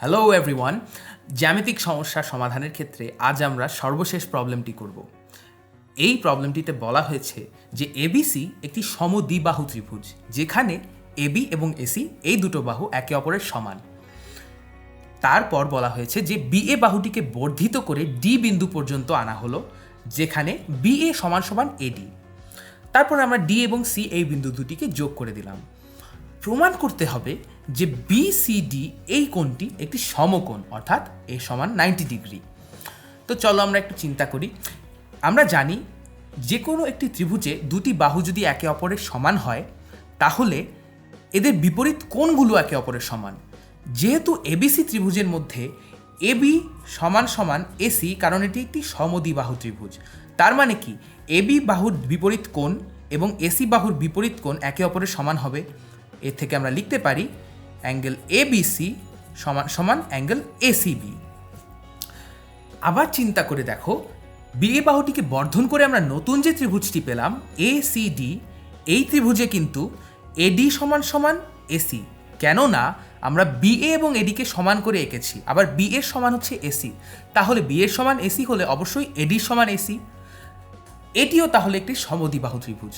Hello everyone জ্যামিতিক সমস্যার সমাধানের ক্ষেত্রে আজ আমরা সর্বশেষ প্রবলেমটি করব। এই প্রবলেমটিতে বলা হয়েছে যে এবিসি একটি সমদ্বিবাহু ত্রিভুজ, যেখানে এবি এবং এসি এই দুটো বাহু একে অপরের সমান। তারপর বলা হয়েছে যে বিএ বাহুটিকে বর্ধিত করে ডি বিন্দু পর্যন্ত আনা হলো, যেখানে বিএ সমান সমান এডি তারপর আমরা ডি এবং সি এই বিন্দু দুটিকে যোগ করে দিলাম। প্রমাণ করতে হবে যে বিসিডি এই কোণটি একটি সমকোণ, অর্থাৎ এ সমান নাইনটি ডিগ্রি তো চলো আমরা একটু চিন্তা করি। আমরা জানি যে কোনো একটি ত্রিভুজে দুটি বাহু যদি একে অপরের সমান হয়, তাহলে এদের বিপরীত কোণগুলো একে অপরের সমান। যেহেতু এবিসি ত্রিভুজের মধ্যে এবি সমান সমান এসি কারণ এটি একটি সমদ্বিবাহু ত্রিভুজ। তার মানে কি? এবি বাহুর বিপরীত কোণ এবং এসি বাহুর বিপরীত কোণ একে অপরের সমান হবে। এর থেকে আমরা লিখতে পারি অ্যাঙ্গেল এ এবিসি সমান সমান অ্যাঙ্গেল এসিবি আবার চিন্তা করে দেখো বিএ বাহুটিকে বর্ধন করে আমরা নতুন যে ত্রিভুজটি পেলাম, এ সি ডি, এই ত্রিভুজে কিন্তু এডি সমান সমান এসি কেননা আমরা বিএ এবং এডিকে সমান করে এঁকেছি। আবার বি এর সমান হচ্ছে এসি তাহলে বি এর সমান এসি হলে অবশ্যই এডির সমান এসি এটিও তাহলে একটি সমদ্বিবাহু ত্রিভুজ।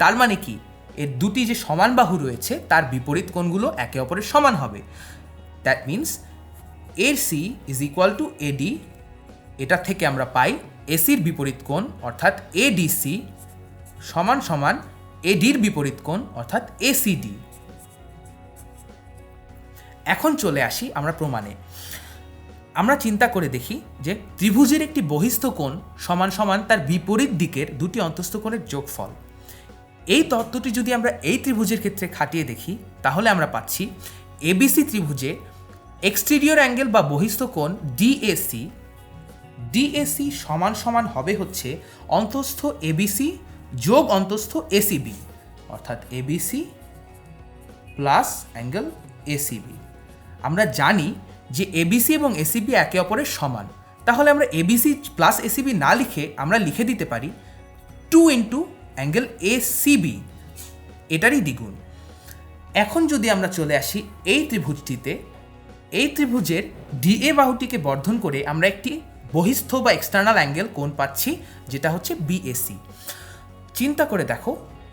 তার মানে কি? এর দুটি যে সমান বাহু রয়েছে, তার বিপরীত কোণগুলো একে অপরের সমান হবে। দ্যাট মিন্স এর C is equal to AD এটা থেকে আমরা পাই এসির বিপরীত কোণ, অর্থাৎ এডিসি সমান সমান এডির বিপরীত কোণ, অর্থাৎ এসিডি এখন চলে আসি আমরা প্রমাণে। আমরা চিন্তা করে দেখি যে ত্রিভুজের একটি বহিস্থ কোণ সমান সমান তার বিপরীত দিকের দুটি অন্তস্থ কোণের যোগফল। এই তত্ত্বটি যদি আমরা এই ত্রিভুজের ক্ষেত্রে খাটিয়ে দেখি, তাহলে আমরা পাচ্ছি এবিসি ত্রিভুজে এক্সটেরিয়র অ্যাঙ্গেল বা বহিস্থ কোণ ডিএসি ডিএসি সমান সমান হবে হচ্ছে অন্তস্থ এবিসি যোগ অন্তস্থ এসিবি অর্থাৎ এবিসি প্লাস অ্যাঙ্গেল এসিবি আমরা জানি যে এবিসি এবং এসিবি একে অপরের সমান। তাহলে আমরা এবিসি প্লাস এসিবি না লিখে আমরা লিখে দিতে পারি টু ইন্টু অ্যাঙ্গেল এসিবি, এটারই দ্বিগুণ। এখন যদি আমরা চলে আসি এই ত্রিভুজটিতে, এই ত্রিভুজের ডিএ বাহুটিকে বর্ধন করে আমরা একটি বহিস্থ বা এক্সটার্নাল অ্যাঙ্গেল কোণ পাচ্ছি, যেটা হচ্ছে বিএসি চিন্তা করে দেখো,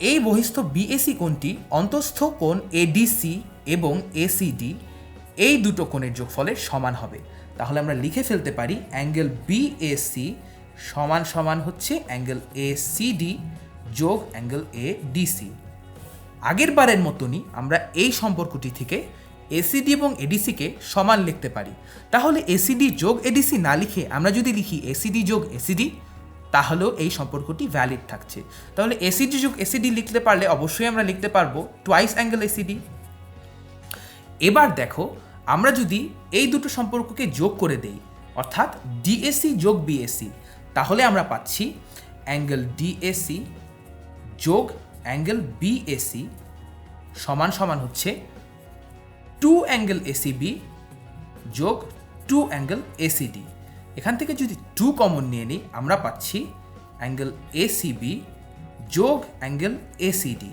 এই বহিস্থ বিএসি কোণটি অন্তস্থ কোণ এডিসি এবং এসিডি এই দুটো কোণের যোগফলের সমান হবে। তাহলে আমরা লিখে ফেলতে পারি অ্যাঙ্গেল বিএসি সমান সমান হচ্ছে অ্যাঙ্গেল এসিডি যোগ অ্যাঙ্গেল এ ডিসি। আগের বারের মতনই আমরা এই সম্পর্কটি থেকে এসিডি এবং এডিসিকে সমান লিখতে পারি। তাহলে এসিডি যোগ এডিসি না লিখে আমরা যদি লিখি এসিডি যোগ এসিডি, তাহলেও এই সম্পর্কটি ভ্যালিড থাকছে। তাহলে এসিডি যোগ এসিডি লিখতে পারলে অবশ্যই আমরা লিখতে পারব টুয়াইস অ্যাঙ্গেল এসিডি। এবার দেখো, আমরা যদি এই দুটো সম্পর্ককে যোগ করে দেই, অর্থাৎ ডিএসি যোগ বিএসি, তাহলে আমরা পাচ্ছি অ্যাঙ্গেল ডিএসি যোগ অ্যাঙ্গেল বিএসি সমান সমান হচ্ছে টু অ্যাঙ্গেল এসিবি যোগ টু অ্যাঙ্গেল এসিডি এখান থেকে যদি টু কমন নিয়ে নিই, আমরা পাচ্ছি অ্যাঙ্গেল এসিবি যোগ অ্যাঙ্গেল এসিডি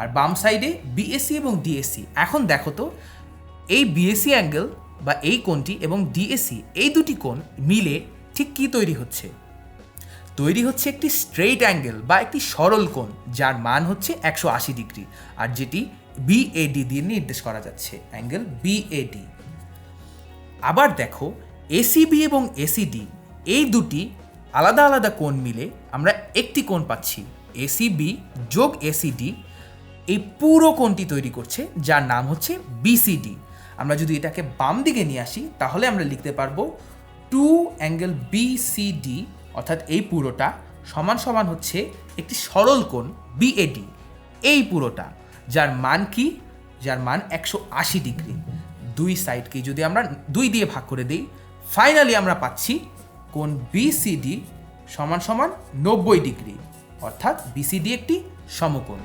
আর বাম সাইডে বিএসসি এবং ডিএসসি এখন দেখো তো, এই বিএসসি অ্যাঙ্গেল বা এই কোণটি এবং ডিএসসি এই দুটি কোণ মিলে ঠিক কী তৈরি হচ্ছে? তৈরি হচ্ছে একটি স্ট্রেইট অ্যাঙ্গেল বা একটি সরল কোণ, যার মান হচ্ছে একশো আশি ডিগ্রি, আর যেটি বিএডি দিয়ে নির্দেশ করা যাচ্ছে অ্যাঙ্গেল বিএডি আবার দেখো এসিবি এবং এসিডি এই দুটি আলাদা আলাদা কোণ মিলে আমরা একটি কোণ পাচ্ছি এসিবি যোগ এসিডি এই পুরো কোণটি তৈরি করছে, যার নাম হচ্ছে বিসিডি আমরা যদি এটাকে বাম দিকে নিয়ে আসি, তাহলে আমরা লিখতে পারব টু অ্যাঙ্গেল বিসিডি অর্থাৎ এই পুরোটা সমান সমান হচ্ছে একটি সরল কোণ বিএডি এই পুরোটা, যার মান কি? যার মান একশো আশি ডিগ্রি। দুই সাইডকে যদি আমরা দুই দিয়ে ভাগ করে দিই ফাইনালি আমরা পাচ্ছি কোণ বিসিডি সমান সমান নব্বই ডিগ্রি, অর্থাৎ বিসিডি একটি সমকোণ।